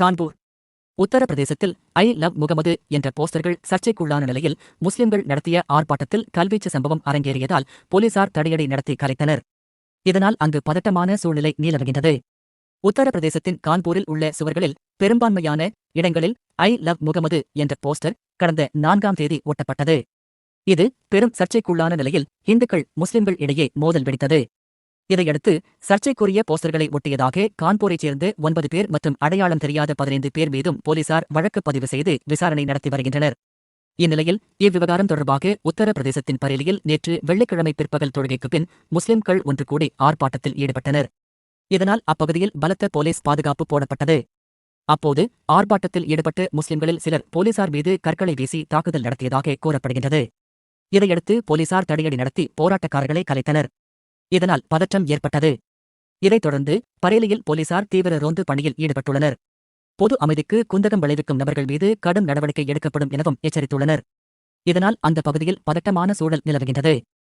கான்பூர். உத்தரப்பிரதேசத்தில் I love Mohammed என்ற போஸ்டர்கள் சர்ச்சைக்குள்ளான நிலையில் முஸ்லிம்கள் நடத்திய ஆர்ப்பாட்டத்தில் கல்வீச்சு சம்பவம் அரங்கேறியதால் போலீசார் தடையடி நடத்தி கலைத்தனர். இதனால் அங்கு பதட்டமான சூழ்நிலை நீலவுகின்றது. உத்தரப்பிரதேசத்தின் கான்பூரில் உள்ள சுவர்களில் பெரும்பான்மையான இடங்களில் ஐ லவ் முகமது என்ற போஸ்டர் கடந்த நான்காம் தேதி ஒட்டப்பட்டது. இது பெரும் சர்ச்சைக்குள்ளான நிலையில் இந்துக்கள் முஸ்லிம்கள் இடையே மோதல் வெடித்தது. இதையடுத்து சர்ச்சைக்குரிய போஸ்டர்களை ஒட்டியதாக கான்பூரைச் சேர்ந்த ஒன்பது பேர் மற்றும் அடையாளம் தெரியாத பதினைந்து பேர் மீதும் போலீசார் வழக்கு பதிவு செய்து விசாரணை நடத்தி வருகின்றனர். இந்நிலையில் இவ்விவகாரம் தொடர்பாக உத்தரப்பிரதேசத்தின் பரேலியில் நேற்று வெள்ளிக்கிழமை பிற்பகல் தொழுகைக்கு பின் முஸ்லிம்கள் ஒன்று கூடி ஆர்ப்பாட்டத்தில் ஈடுபட்டனர். இதனால் அப்பகுதியில் பலத்த போலீஸ் பாதுகாப்பு போடப்பட்டது. அப்போது ஆர்ப்பாட்டத்தில் ஈடுபட்டு முஸ்லிம்களில் சிலர் போலீசார் மீது கற்களை வீசி தாக்குதல் நடத்தியதாக கூறப்படுகின்றது. இதையடுத்து போலீசார் தடியடி நடத்தி போராட்டக்காரர்களை கலைத்தனர். இதனால் பதற்றம் ஏற்பட்டது. இதைத் தொடர்ந்து பரேலியில் போலீசார் தீவிர ரோந்து பணியில் ஈடுபட்டுள்ளனர். பொது அமைதிக்கு குந்தகம் விளைவிக்கும் நபர்கள் மீது கடும் நடவடிக்கை எடுக்கப்படும் எனவும் எச்சரித்துள்ளனர். இதனால் அந்த பகுதியில் பதட்டமான சூழல் நிலவுகின்றது.